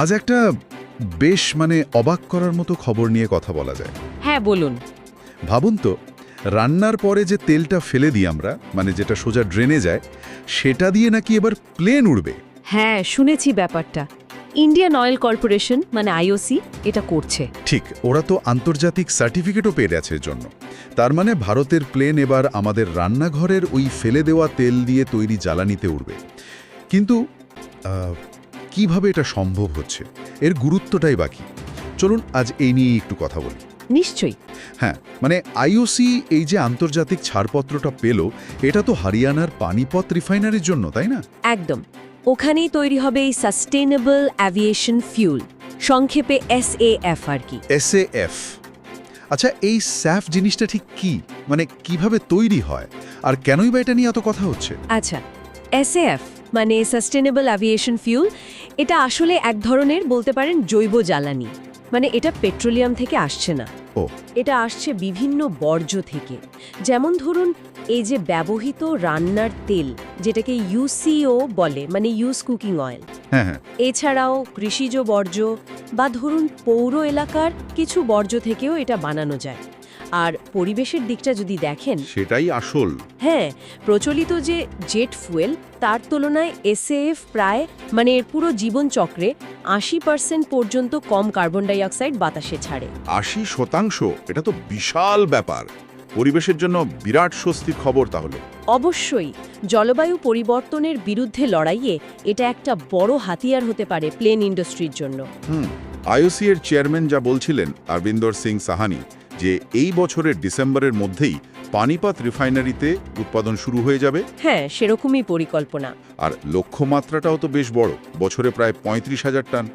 আজ একটা বেশ মানে অবাক করার মতো খবর নিয়ে কথা বলা যায়। হ্যাঁ বলুন। ভাবুন তো রান্নার পরে যে তেলটা ফেলে দিই আমরা মানে যেটা সোজা ড্রেনে যায় সেটা দিয়ে নাকি এবার প্লেন উড়বে? হ্যাঁ শুনেছি ব্যাপারটা। ইন্ডিয়ান অয়েল কর্পোরেশন মানে আইওসি এটা করছে। ঠিক ওরা তো আন্তর্জাতিক সার্টিফিকেটও পেয়ে গেছে এর জন্য। তার মানে ভারতের প্লেন এবার আমাদের রান্নাঘরের ওই ফেলে দেওয়া তেল দিয়ে তৈরি জ্বালানিতে উড়বে। কিন্তু কীভাবে এটা সম্ভব হচ্ছে? এর গুরুত্বটাই বাকি চলুন আজ এই নিয়ে একটু কথা বলি। নিশ্চয়ই। হ্যাঁ মানে আইওসি এই যে আন্তর্জাতিক ছাড়পত্রটা পেল এটা তো হরিয়ানার পানিপথ রিফাইনারির জন্য তাই না? একদম। ওখানেই তৈরি হবে এই সাস্টেনেবল অ্যাভিয়েশন ফিউল সংক্ষেপে এসএএফ আর কি। এসএএফ আচ্ছা এই স্যাফ জিনিসটা ঠিক কি? মানে কীভাবে তৈরি হয়? আর কেনই বা এটা নিয়ে এত কথা হচ্ছে? আচ্ছা এসএএফ মানে সাস্টেনেবল অ্যাভিয়েশন ফিউল এটা আসলে এক ধরনের বলতে পারেন জৈব জ্বালানি। মানে এটা পেট্রোলিয়াম থেকে আসছে না। ও। এটা আসছে বিভিন্ন বর্জ্য থেকে। যেমন ধরুন এই যে ব্যবহৃত রান্নার তেল যেটাকে ইউসিও বলে মানে ইউজ কুকিং অয়েল। হ্যাঁ হ্যাঁ। এছাড়াও কৃষিজ বর্জ্য বা ধরুন পৌর এলাকার কিছু বর্জ্য থেকেও এটা বানানো যায়। আর পরিবেশের দিকটা যদি দেখেন সেটাই আসল। হ্যাঁ প্রচলিত যে জেট ফুয়েল তার তুলনায় এসএএফ প্রায় মানে এর পুরো জীবন চক্রে আশি পার্সেন্ট পর্যন্ত কম কার্বন ডাই অক্সাইড বাতাসে ছাড়ে। আশি শতাংশ? এটা তো বিশাল ব্যাপার। পরিবেশের জন্য বিরাট স্বস্তির খবর তাহলে। অবশ্যই জলবায়ু পরিবর্তনের বিরুদ্ধে লড়াইয়ে এটা একটা বড় হাতিয়ার হতে পারে প্লেন ইন্ডাস্ট্রির জন্য। হুম আইওসি এর চেয়ারম্যান যা বলছিলেন অরবিন্দর সিং সাহানি যে এই বছরের ডিসেম্বরের মধ্যেই পানিপাত রিফাইনারিতে উৎপাদন শুরু হয়ে যাবে। হ্যাঁ সেরকমই পরিকল্পনা। আর লক্ষ্যমাত্রাটাও তো বেশ বড় বছরে প্রায় পঁয়ত্রিশ হাজার টান।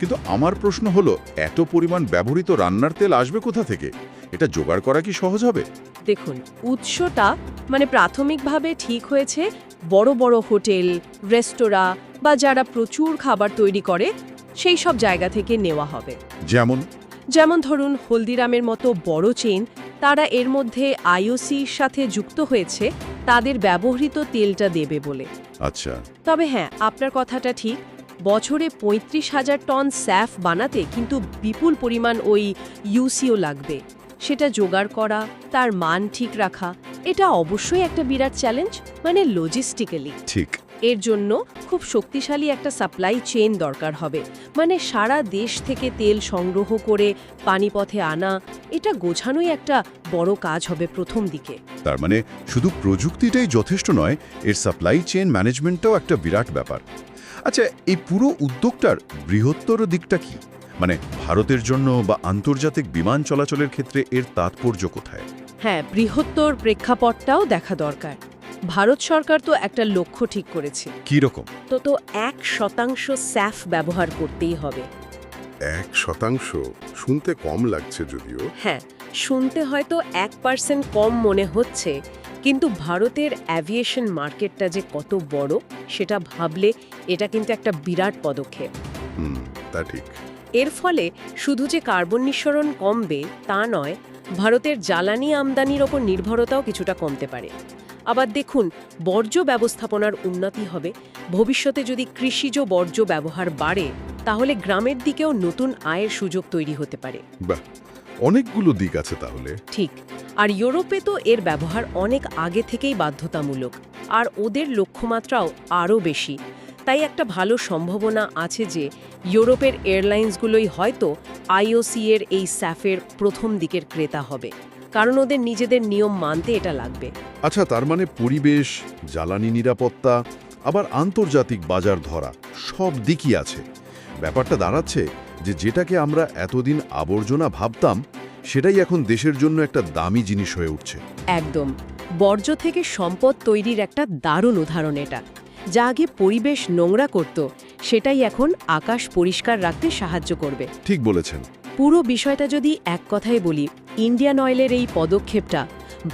কিন্তু আমার প্রশ্ন হলো এত পরিমাণ ব্যবহৃত রান্নার তেল আসবে কোথা থেকে? এটা জোগাড় করা কি সহজ হবে? দেখুন উৎসটা মানে প্রাথমিকভাবে ঠিক হয়েছে বড় বড় হোটেল রেস্তোরাঁ বা যারা প্রচুর খাবার তৈরি করে সেই সব জায়গা থেকে নেওয়া হবে। যেমন? যেমন ধরুন হলদিরামের মতো বড় চেইন তারা এর মধ্যে আইওসির সাথে যুক্ত হয়েছে তাদের ব্যবহৃত তেলটা দেবে বলে। আচ্ছা। তবে হ্যাঁ আপনার কথাটা ঠিক। বছরে পঁয়ত্রিশ হাজার টন স্যাফ বানাতে কিন্তু বিপুল পরিমাণ ওই ইউসিও লাগবে। সেটা জোগাড় করা তার মান ঠিক রাখা এটা অবশ্যই একটা বিরাট চ্যালেঞ্জ মানে লজিস্টিক্যালি ঠিক। এর জন্য খুব শক্তিশালী একটা সাপ্লাই চেইন দরকার হবে। মানে সারা দেশ থেকে তেল সংগ্রহ করে পানিপথে আনা এটা গোছানোই একটা বড় কাজ হবে প্রথম দিকে। তার মানে শুধু প্রযুক্তিটাই যথেষ্ট নয় এর সাপ্লাই চেইন ম্যানেজমেন্টটাও একটা বিরাট ব্যাপার। আচ্ছা এই পুরো উদ্যোগটার বৃহত্তর দিকটা কি? মানে ভারতের জন্য বা আন্তর্জাতিক বিমান চলাচলের ক্ষেত্রে এর তাৎপর্য কোথায়? হ্যাঁ বৃহত্তর প্রেক্ষাপটটাও দেখা দরকার। ভারত সরকার তো একটা লক্ষ্য ঠিক করেছে। কি রকম? তো তো এক শতাংশ স্যাফ ব্যবহার করতেই হবে। এক শতাংশ? শুনতে কম লাগছে যদিও। হ্যাঁ শুনতে হয়তো এক পার্সেন্ট কম মনে হচ্ছে কিন্তু ভারতের অ্যাভিয়েশন মার্কেটটা যে কত বড় সেটা ভাবলে এটা কিন্তু একটা বিরাট পদক্ষেপ। হুম তা ঠিক। এর ফলে শুধু যে কার্বন নিঃসরণ কমবে তা নয় ভারতের জ্বালানি আমদানির ওপর নির্ভরতাও কিছুটা কমতে পারে। আবার দেখুন বর্জ্য ব্যবস্থাপনার উন্নতি হবে। ভবিষ্যতে যদি কৃষিজ বর্জ্য ব্যবহার বাড়ে তাহলে গ্রামের দিকেও নতুন আয়ের সুযোগ তৈরি হতে পারে। বাহ অনেকগুলো দিক আছে তাহলে। ঠিক আর ইউরোপে তো এর ব্যবহার অনেক আগে থেকেই বাধ্যতামূলক আর ওদের লক্ষ্যমাত্রাও আরও বেশি। তাই একটা ভালো সম্ভাবনা আছে যে ইউরোপের এয়ারলাইন্সগুলোই হয়তো আইওসি এর এই স্যাফের প্রথম দিকের ক্রেতা হবে। কারণ ওদের নিজেদের নিয়ম মানতে এটা লাগবে। আচ্ছা তার মানে পরিবেশ জ্বালানি নিরাপত্তা আবার আন্তর্জাতিক বাজার ধরা সব দিকই আছে। ব্যাপারটা দাঁড়াচ্ছে যে যেটাকে আমরা এতদিন আবর্জনা ভাবতাম সেটাই এখন দেশের জন্য একটা দামি জিনিস হয়ে উঠছে। একদম। বর্জ্য থেকে সম্পদ তৈরির একটা দারুণ উদাহরণ এটা। যা আগে পরিবেশ নোংরা করত সেটাই এখন আকাশ পরিষ্কার রাখতে সাহায্য করবে। ঠিক বলেছেন। পুরো বিষয়টা যদি এক কথায় বলি ইন্ডিয়ান অয়েলের এই পদক্ষেপটা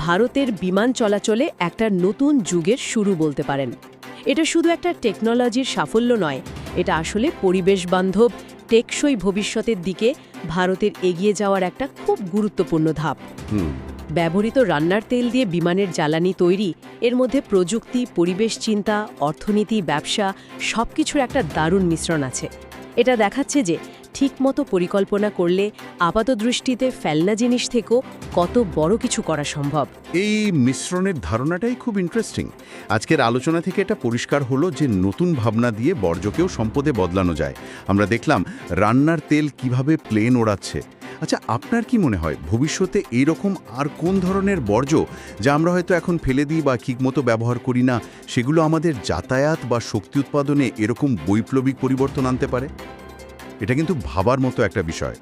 ভারতের বিমান চলাচলে একটা নতুন যুগের শুরু বলতে পারেন। এটা শুধু একটা টেকনোলজির সাফল্য নয় এটা আসলে পরিবেশ বান্ধব টেকসই ভবিষ্যতের দিকে ভারতের এগিয়ে যাওয়ার একটা খুব গুরুত্বপূর্ণ ধাপ। ব্যবহৃত রান্নার তেল দিয়ে বিমানের জ্বালানি তৈরি এর মধ্যে প্রযুক্তি পরিবেশ চিন্তা অর্থনীতি ব্যবসা সবকিছুর একটা দারুণ মিশ্রণ আছে। এটা দেখাচ্ছে যে ঠিকমতো পরিকল্পনা করলে আপাত দৃষ্টিতে ফেলনা জিনিস থেকেও কত বড় কিছু করা সম্ভব। এই মিশ্রণের ধারণাটাই খুব ইন্টারেস্টিং আজকের আলোচনা থেকে এটা পরিষ্কার হলো যে নতুন ভাবনা দিয়ে বর্জ্যকেও সম্পদে বদলানো যায়। আমরা দেখলাম রান্নার তেল কীভাবে প্লেন ওড়াচ্ছে। আচ্ছা আপনার কি মনে হয় ভবিষ্যতে এইরকম আর কোন ধরনের বর্জ্য যা আমরা হয়তো এখন ফেলে দিই বা ঠিকমতো ব্যবহার করি না, সেগুলো আমাদের যাতায়াত বা শক্তি উৎপাদনে এরকম বৈপ্লবিক পরিবর্তন আনতে পারে? এটা কিন্তু ভাবার মতো একটা বিষয়।